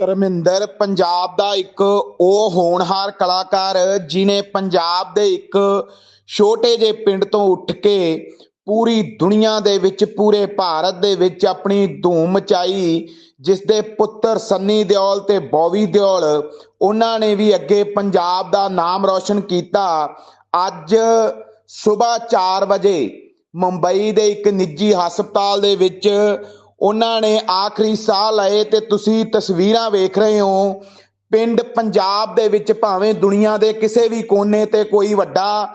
ਧਰਮਿੰਦਰ, ਪੰਜਾਬ ਦਾ ਇੱਕ ਉਹ ਹੋਣਹਾਰ ਕਲਾਕਾਰ, ਜਿਨੇ ਪੰਜਾਬ ਦੇ ਇੱਕ ਛੋਟੇ ਜਿਹੇ ਪਿੰਡ ਤੋਂ ਉੱਠ ਕੇ ਪੂਰੀ ਦੁਨੀਆ ਦੇ ਵਿੱਚ, ਪੂਰੇ ਭਾਰਤ ਦੇ ਵਿੱਚ ਆਪਣੀ ਧੂਮ ਮਚਾਈ ਜਿਸ ਦੇ ਪੁੱਤਰ ਸੰਨੀ ਦਿਓਲ ਤੇ ਬੌਵੀ ਦਿਓਲ, ਉਹਨਾਂ ਨੇ ਵੀ ਅੱਗੇ ਪੰਜਾਬ ਦਾ ਨਾਮ ਰੌਸ਼ਨ ਕੀਤਾ। ਅੱਜ ਸਵੇਰ 4 ਵਜੇ ਮੁੰਬਈ ਦੇ ਇੱਕ ਨਿੱਜੀ ਹਸਪਤਾਲ ਦੇ ਵਿੱਚ ਉਹਨਾਂ ਨੇ ਆਖਰੀ ਸਾਹ ਲਏ ਤੇ ਤੁਸੀਂ ਤਸਵੀਰਾਂ ਵੇਖ ਰਹੇ ਹੋ। ਪਿੰਡ ਪੰਜਾਬ ਦੇ ਵਿੱਚ ਭਾਵੇਂ ਦੁਨੀਆ ਦੇ ਕਿਸੇ ਵੀ ਕੋਨੇ ਤੇ ਕੋਈ ਵੱਡਾ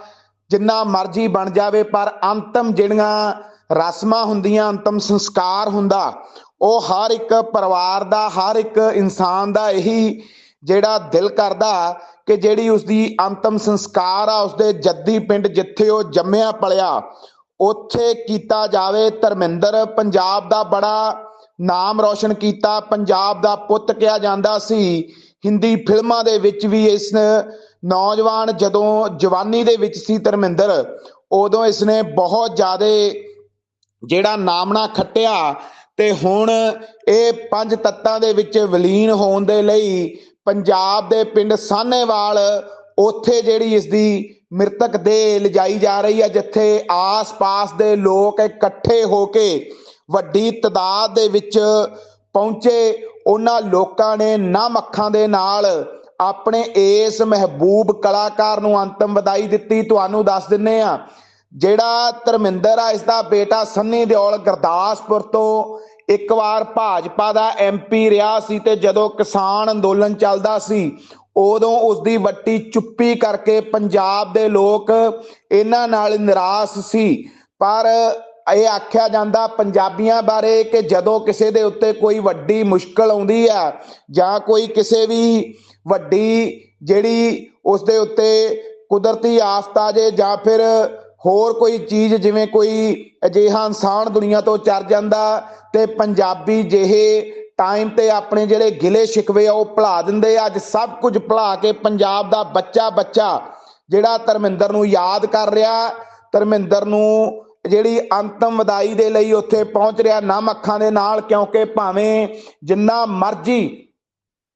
ਜਿੰਨਾ ਮਰਜ਼ੀ ਬਣ ਜਾਵੇ, ਪਰ ਅੰਤਮ ਜਿਹੜੀਆਂ ਰਸਮਾਂ ਹੁੰਦੀਆਂ, ਅੰਤਮ ਸੰਸਕਾਰ ਹੁੰਦਾ, ਉਹ ਹਰ ਇੱਕ ਪਰਿਵਾਰ ਦਾ, ਹਰ ਇੱਕ ਇਨਸਾਨ ਦਾ ਇਹੀ ਜਿਹੜਾ ਦਿਲ ਕਰਦਾ ਕਿ ਜਿਹੜੀ ਉਸਦੀ ਅੰਤਮ ਸੰਸਕਾਰ ਆ, ਉਸਦੇ ਜੱਦੀ ਪਿੰਡ ਜਿੱਥੇ ਉਹ ਜੰਮਿਆ, ਪਲਿਆ ਉੱਥੇ ਕੀਤਾ ਜਾਵੇ। ਧਰਮਿੰਦਰ ਪੰਜਾਬ ਦਾ ਬੜਾ ਨਾਮ ਰੌਸ਼ਨ ਕੀਤਾ। ਪੰਜਾਬ ਦਾ ਪੁੱਤ ਕਿਹਾ ਜਾਂਦਾ ਸੀ। ਹਿੰਦੀ ਫਿਲਮਾਂ ਦੇ ਵਿੱਚ ਵੀ ਇਸ ਨੌਜਵਾਨ ਜਦੋਂ ਜਵਾਨੀ ਦੇ ਵਿੱਚ ਸੀ ਧਰਮਿੰਦਰ, ਉਦੋਂ ਇਸਨੇ ਬਹੁਤ ਜ਼ਿਆਦਾ ਜਿਹੜਾ ਨਾਮਣਾ ਖੱਟਿਆ ਤੇ ਹੁਣ ਇਹ ਪੰਜ ਤੱਤਾਂ ਦੇ ਵਿੱਚ ਵਿਲੀਨ ਹੋਣ ਦੇ ਲਈ ਪੰਜਾਬ ਦੇ ਪਿੰਡ ਸਾਹਨੇਵਾਲ ਉੱਥੇ ਜਿਹੜੀ ਇਸ ਦੀ ਮ੍ਰਿਤਕ ਦੇ ਲਿਜਾਈ ਜਾ ਰਹੀ ਹੈ, ਜਿੱਥੇ ਆਸ-ਪਾਸ ਦੇ ਲੋਕ ਇਕੱਠੇ ਹੋ ਕੇ ਵੱਡੀ ਤਦਾਦ ਦੇ ਵਿੱਚ ਪਹੁੰਚੇ। ਉਹਨਾਂ ਲੋਕਾਂ ਨੇ ਨਮ ਅੱਖਾਂ ਦੇ ਨਾਲ ਆਪਣੇ ਇਸ ਮਹਿਬੂਬ ਕਲਾਕਾਰ ਨੂੰ ਅੰਤਮ ਵਧਾਈ ਦਿੱਤੀ। ਤੁਹਾਨੂੰ ਦੱਸ ਦਿੰਨੇ ਆ, ਜਿਹੜਾ ਧਰਮਿੰਦਰ ਆ ਇਸ ਦਾ ਬੇਟਾ ਸੰਨੀ ਦਿਓਲ ਗੁਰਦਾਸਪੁਰ ਤੋਂ ਇੱਕ ਵਾਰ ਭਾਜਪਾ ਦਾ ਐਮਪੀ ਰਿਹਾ ਸੀ ਤੇ ਜਦੋਂ ਕਿਸਾਨ ਅੰਦੋਲਨ ਚੱਲਦਾ ਸੀ ਉਦੋਂ ਉਸ ਦੀ ਵੱਟੀ ਚੁੱਪੀ ਕਰਕੇ ਪੰਜਾਬ ਦੇ ਲੋਕ ਇਹਨਾਂ ਨਾਲ ਨਿਰਾਸ਼ ਸੀ। ਪਰ ਇਹ ਆਖਿਆ ਜਾਂਦਾ ਪੰਜਾਬੀਆਂ ਬਾਰੇ ਕਿ ਜਦੋਂ ਕਿਸੇ ਦੇ ਉੱਤੇ ਕੋਈ ਵੱਡੀ ਮੁਸ਼ਕਲ ਆਉਂਦੀ ਹੈ ਜਾਂ ਕੋਈ ਕਿਸੇ ਵੀ ਵੱਡੀ ਜਿਹੜੀ ਉਸ ਦੇ ਉੱਤੇ ਕੁਦਰਤੀ ਆਫ਼ਤਾ ਜੇ ਜਾਂ ਫਿਰ ਹੋਰ ਕੋਈ ਚੀਜ਼ ਜਿਵੇਂ ਕੋਈ ਅਜਿਹਾ ਇਨਸਾਨ ਦੁਨੀਆ ਤੋਂ ਚਰ ਜਾਂਦਾ ਤੇ ਪੰਜਾਬੀ ਜਿਹੇ ਟਾਈਮ ਤੇ ਆਪਣੇ ਜਿਹੜੇ ਗਿਲੇ ਸ਼ਿਕਵੇ ਆ, ਉਹ ਭੁਲਾ ਦਿੰਦੇ ਅੱਜ ਸਭ ਕੁਝ ਭੁਲਾ ਕੇ ਪੰਜਾਬ ਦਾ ਬੱਚਾ ਬੱਚਾ ਜਿਹੜਾ ਧਰਮਿੰਦਰ ਨੂੰ ਯਾਦ ਕਰ ਰਿਹਾ, ਧਰਮਿੰਦਰ ਨੂੰ ਜਿਹੜੀ ਅੰਤਮ ਵਿਦਾਈ ਦੇ ਲਈ ਉੱਥੇ ਪਹੁੰਚ ਰਿਹਾ, ਨਮ ਅੱਖਾਂ ਦੇ ਨਾਲ, ਕਿਉਂਕਿ ਭਾਵੇਂ ਜਿੰਨਾ ਮਰਜ਼ੀ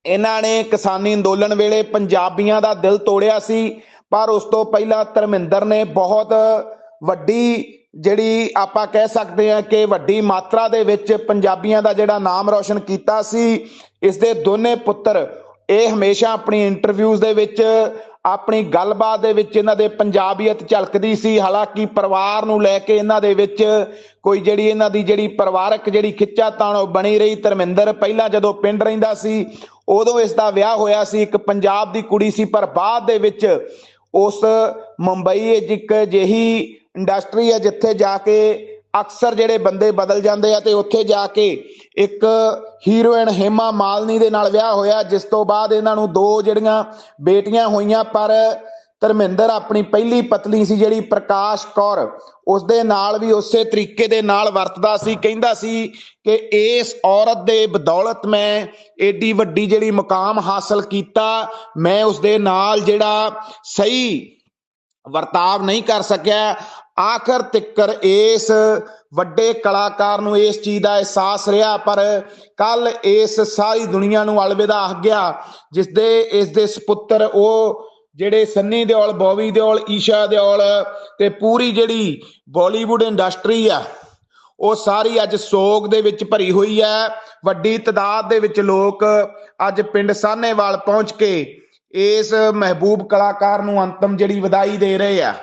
ਇਹਨਾਂ ਨੇ ਕਿਸਾਨੀ ਅੰਦੋਲਨ ਵੇਲੇ ਪੰਜਾਬੀਆਂ ਦਾ ਦਿਲ ਤੋੜਿਆ ਸੀ, ਪਰ ਉਸ ਤੋਂ ਪਹਿਲਾਂ ਧਰਮਿੰਦਰ ਨੇ ਬਹੁਤ ਵੱਡੀ ਜਿਹੜੀ ਆਪਾਂ ਕਹਿ ਸਕਦੇ ਹਾਂ ਕਿ ਵੱਡੀ ਮਾਤਰਾ ਦੇ ਵਿੱਚ ਪੰਜਾਬੀਆਂ ਦਾ ਜਿਹੜਾ ਨਾਮ ਰੌਸ਼ਨ ਕੀਤਾ ਸੀ, ਇਸ ਦੇ ਦੋਨੇ ਪੁੱਤਰ, ਇਹ ਹਮੇਸ਼ਾ ਆਪਣੀ ਇੰਟਰਵਿਊਜ਼ ਦੇ ਵਿੱਚ, ਆਪਣੀ ਗੱਲਬਾਤ ਦੇ ਵਿੱਚ ਇਹਨਾਂ ਦੇ ਪੰਜਾਬੀਅਤ ਝਲਕਦੀ ਸੀ। ਹਾਲਾਂਕਿ ਪਰਿਵਾਰ ਨੂੰ ਲੈ ਕੇ ਇਹਨਾਂ ਦੇ ਵਿੱਚ ਕੋਈ ਜਿਹੜੀ ਇਹਨਾਂ ਦੀ ਜਿਹੜੀ ਪਰਿਵਾਰਕ ਜਿਹੜੀ ਖਿੱਚਾ ਖਿੱਚਾਤਾਣ ਉਹ ਬਣੀ ਰਹੀ। ਧਰਮਿੰਦਰ ਪਹਿਲਾਂ ਜਦੋਂ ਪਿੰਡ ਰਹਿੰਦਾ ਸੀ, ਉਦੋਂ ਇਸ ਦਾ ਵਿਆਹ ਹੋਇਆ ਸੀ। ਇੱਕ ਪੰਜਾਬ ਦੀ ਕੁੜੀ ਸੀ, ਪਰ ਬਾਅਦ ਦੇ ਵਿੱਚ ਉਸ ਮੁੰਬਈ ਇੱਕ ਜਿਹੀ ਇੰਡਸਟਰੀ ਹੈ ਜਿੱਥੇ ਜਾ ਕੇ ਅਕਸਰ ਜਿਹੜੇ ਬੰਦੇ ਬਦਲ ਜਾਂਦੇ ਆ ਤੇ ਉੱਥੇ ਜਾ ਕੇ ਇੱਕ ਹੀਰੋਇਨ ਹੇਮਾ ਮਾਲਨੀ ਦੇ ਨਾਲ ਵਿਆਹ ਹੋਇਆ, ਜਿਸ ਤੋਂ ਬਾਅਦ ਇਹਨਾਂ ਨੂੰ ਦੋ ਜਿਹੜੀਆਂ ਬੇਟੀਆਂ ਹੋਈਆਂ, ਪਰ ਧਰਮਿੰਦਰ ਆਪਣੀ ਪਹਿਲੀ ਪਤਨੀ ਸੀ ਜਿਹੜੀ ਪ੍ਰਕਾਸ਼ ਕੌਰ, ਉਸ ਦੇ ਨਾਲ ਵੀ ਉਸੇ ਤਰੀਕੇ ਦੇ ਨਾਲ ਵਰਤਦਾ ਸੀ, ਕਹਿੰਦਾ ਸੀ ਕਿ ਇਸ ਔਰਤ ਦੇ ਬਦੌਲਤ ਮੈਂ ਏਡੀ ਵੱਡੀ ਜਿਹੜੀ ਮੁਕਾਮ ਹਾਸਲ ਕੀਤਾ, ਮੈਂ ਉਸ ਦੇ ਨਾਲ ਜਿਹੜਾ ਸਹੀ ਵਰਤਾਵ ਨਹੀਂ ਕਰ ਸਕਿਆ ਆਖਰ ਤਿੱਕਰ ਇਸ ਵੱਡੇ ਕਲਾਕਾਰ ਨੂੰ ਇਸ ਚੀਜ਼ ਦਾ ਅਹਿਸਾਸ ਰਿਹਾ, ਪਰ ਕੱਲ ਇਸ ਸਾਰੀ ਦੁਨੀਆ ਨੂੰ ਅਲਵਿਦਾ ਆਖ ਗਿਆ ਜਿਸ ਦੇ ਇਸ ਦੇ ਸੁਪੁੱਤਰ ਉਹ ਜਿਹੜੇ ਸੰਨੀ ਦਿਓਲ, ਬੌਬੀ ਦਿਓਲ, ਈਸ਼ਾ ਦਿਓਲ ਤੇ ਪੂਰੀ ਜਿਹੜੀ ਬਾਲੀਵੁੱਡ ਇੰਡਸਟਰੀ ਆ, ਉਹ ਸਾਰੀ ਅੱਜ ਸੋਗ ਦੇ ਵਿੱਚ ਭਰੀ ਹੋਈ ਹੈ ਵੱਡੀ ਤਦਾਦ ਦੇ ਵਿੱਚ ਲੋਕ ਅੱਜ ਪਿੰਡ ਸਾਹਨੇਵਾਲ ਪਹੁੰਚ ਕੇ ਇਸ ਮਹਿਬੂਬ ਕਲਾਕਾਰ ਨੂੰ ਅੰਤਮ ਜਿਹੜੀ ਵਧਾਈ ਦੇ ਰਹੇ ਆ।